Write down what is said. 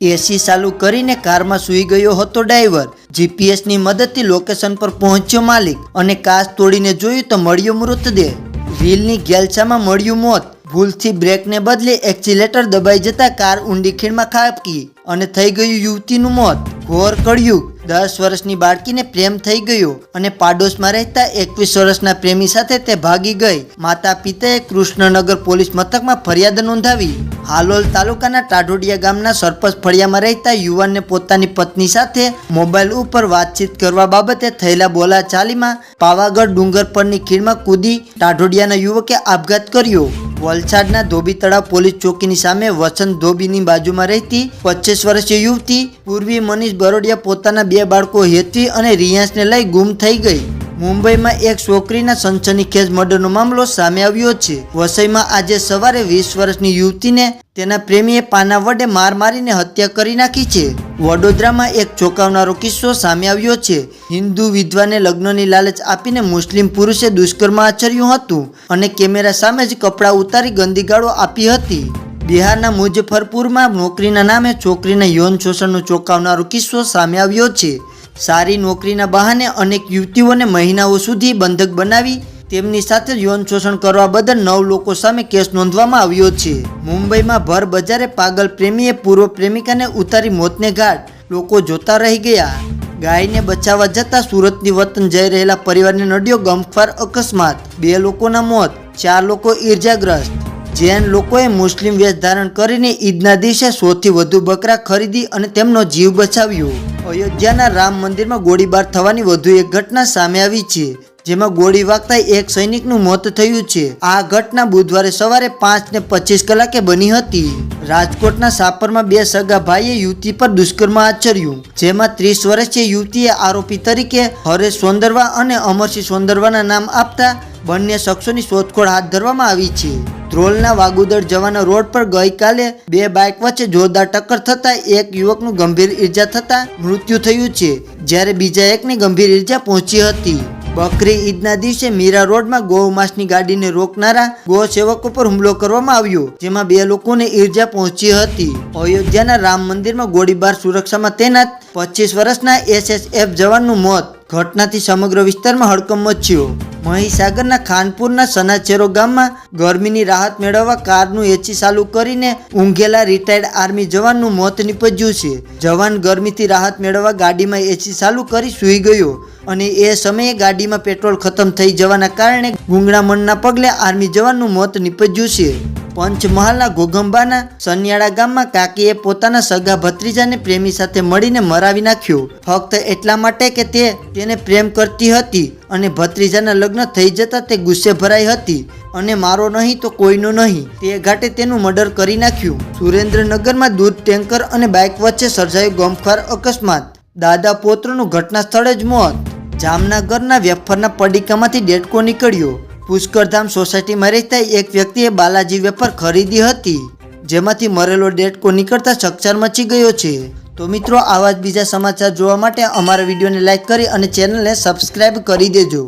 એસી ચાલુ કરીને કારમાં સૂઈ ગયો હતો ડ્રાઈવર. જીપીએસની મદદથી લોકેશન પર પહોંચ્યો માલિક અને કાચ તોડીને જોયું તો મળ્યો મૃતદેહ. વ્હીલની ગેલછામાં મળ્યું મોત. ભૂલથી બ્રેકને બદલે એક્સિલેટર દબાઈ જતા કાર ઊંડી ખીણમાં ખાબકી અને થઈ ગયું યુવતીનું મોત. ઘોર કળિયુગ. દસ વર્ષની બાળકીને પ્રેમ થઈ ગયો અને પાડોશમાં રહેતા એકવીસ વર્ષના પ્રેમી સાથે તે ભાગી ગઈ. માતા પિતાએ કૃષ્ણનગર પોલીસ મથકમાં ફરિયાદ નોંધાવી. હાલોલ તાલુકાના ટાઢોડિયા ગામના સરપંચ ફળિયામાં રહેતા યુવાનને પોતાની પત્ની સાથે મોબાઈલ ઉપર વાતચીત કરવા બાબતે થયેલા બોલાચાલીમાં પાવાગઢ ડુંગર પરની ખીણમાં કૂદી ટાઢોડિયાના યુવકે આપઘાત કર્યો. વલસાડના ધોબી તળાવ પોલીસ ચોકીની સામે વસંત ધોબીની બાજુમાં રહેતી પચીસ વર્ષીય યુવતી પૂર્વી મનીષ બરોડિયા પોતાના બે બાળકો હેતી અને રિયાંશને લઈ ગુમ થઈ ગઈ. મુંબઈમાં એક છોકરીના સનસનીખેજ મર્ડરનો મામલો સામે આવ્યો છે. વસઈમાં આજે સવારે વીસ વર્ષની યુવતીને તેના પ્રેમીએ પાના વડે માર મારીને હત્યા કરી નાખી છે. વડોદરામાં એક ચોંકાવનારો કિસ્સો સામે આવ્યો છે. હિન્દુ વિધવાને લગ્નની લાલચ આપીને મુસ્લિમ પુરુષે દુષ્કર્મ આચર્યું હતું અને કેમેરા સામે જ કપડાં ઉતારી ગંદી ગાળો આપી હતી. બિહારના મુઝફ્ફરપુરમાં નોકરીના નામે છોકરીના યૌન શોષણનો ચોંકાવનારો કિસ્સો સામે આવ્યો છે. સારી નોકરીના બહાને અનેક યુવતીઓને મહિનાઓ સુધી બંધક બનાવી તેમની સાથે યૌન શોષણ કરવા બદલ નવ લોકો સામે કેસ નોંધવામાં આવ્યો છે. મુંબઈમાં ભર બજારે પાગલ પ્રેમીએ પૂર્વ પ્રેમિકાને ઉતારી મોતને ઘાટ. લોકો જોતા રહી ગયા. ગાયને બચાવવા જતા સુરતની વતન જઈ રહેલા પરિવારને નડ્યો ગમખ્વાર અકસ્માત. બે લોકોના મોત, ચાર લોકો ઈર્જાગ્રસ્ત જૈન લોકોએ મુસ્લિમ વેશ ધારણ કરીને ઈદના દિવસે સૌથી વધુ બકરા ખરીદી અને તેમનો જીવ બચાવ્યો. અયોધ્યાના રામ મંદિરમાં ગોળીબાર થવાની વધુ એક ઘટના સામે આવી છે, જેમાં ગોળી વાગતા એક સૈનિકનું મોત થયું છે. આ ઘટના બુધવારે સવારે પાંચ ને પચીસ કલાકે બની હતી. રાજકોટના સાપરમાં બે સગા ભાઈએ યુવતી પર દુષ્કર્મ આચર્યું, જેમાં ત્રીસ વર્ષીય યુવતીએ આરોપી તરીકે હરેશ સોંદરવા અને અમરસિંહ સોંદરવાના નામ આપતા બંને શખ્સોની શોધખોળ હાથ ધરવામાં આવી છે. ધ્રોલના વાગુદર જવાના રોડ પર ગઈકાલે બે બાઇક વચ્ચે જોરદાર ટક્કર થતાં એક યુવકનું ગંભીર ઈજા થતાં મૃત્યુ થયું છે, જ્યારે બીજા એકને ગંભીર ઈજા પહોંચી હતી. બકરી ઈદના દિવસે મીરા રોડમાં ગૌ માસની ગાડીને રોકનારા ગૌ સેવકો પર હુમલો કરવામાં આવ્યો, જેમાં બે લોકોને ઈજા પહોંચી હતી. અયોધ્યાના રામ મંદિરમાં ગોળીબાર સુરક્ષામાં તૈનાત પચીસ વર્ષના એસએસએફ જવાનનું મોત ઘટનાથી સમગ્ર વિસ્તારમાં હડકંપ મચ્યો. મહીસાગરના ખાનપુરના સનાચેરો ગામમાં ગરમીની રાહત મેળવવા કારનું એસી ચાલુ કરીને ઊંઘેલા રિટાયર્ડ આર્મી જવાનનું મોત નીપજ્યું છે. જવાન ગરમીથી રાહત મેળવવા ગાડીમાં એસી ચાલુ કરી સૂઈ ગયો અને એ સમયે ગાડીમાં પેટ્રોલ ખતમ થઈ જવાના કારણે ગુંગળામણના પગલે આર્મી જવાનનું મોત નીપજ્યું છે. પંચમહાલના ઘોઘંબાના સનિયાળા ગામમાં કાકીએ પોતાના સગા ભત્રીજાને પ્રેમી સાથે મળીને મરાવી નાખ્યો. ફક્ત એટલા માટે કે તે તેને પ્રેમ કરતી હતી અને ભત્રીજાના લગ્ન થઈ જતા તે ગુસ્સે ભરાઈ હતી. અને મારો નહીં તો કોઈનો નહીં. તે ઘાટે તેનું મર્ડર કરી નાખ્યું. સુરેન્દ્રનગરમાં દૂધ ટેન્કર અને બાઇક વચ્ચે સર્જાયો ગમખ્વાર અકસ્માત. દાદા પોત્રનું ઘટના સ્થળે જ મોત. જામનગરના વેફરના પડીકામાંથી ડેટકો નીકળ્યો. પુષ્કરધામ સોસાયટીમાં રહેતા એક વ્યક્તિએ બાલાજી વેપર ખરીદી હતી, જેમાંથી મરેલો ડેટકો નીકળતા ચકચાર મચી ગયો છે. તો મિત્રો, આવા જ બીજા સમાચાર જોવા માટે અમારા વિડીયોને લાઇક કરી અને ચેનલને સબસ્ક્રાઈબ કરી દેજો.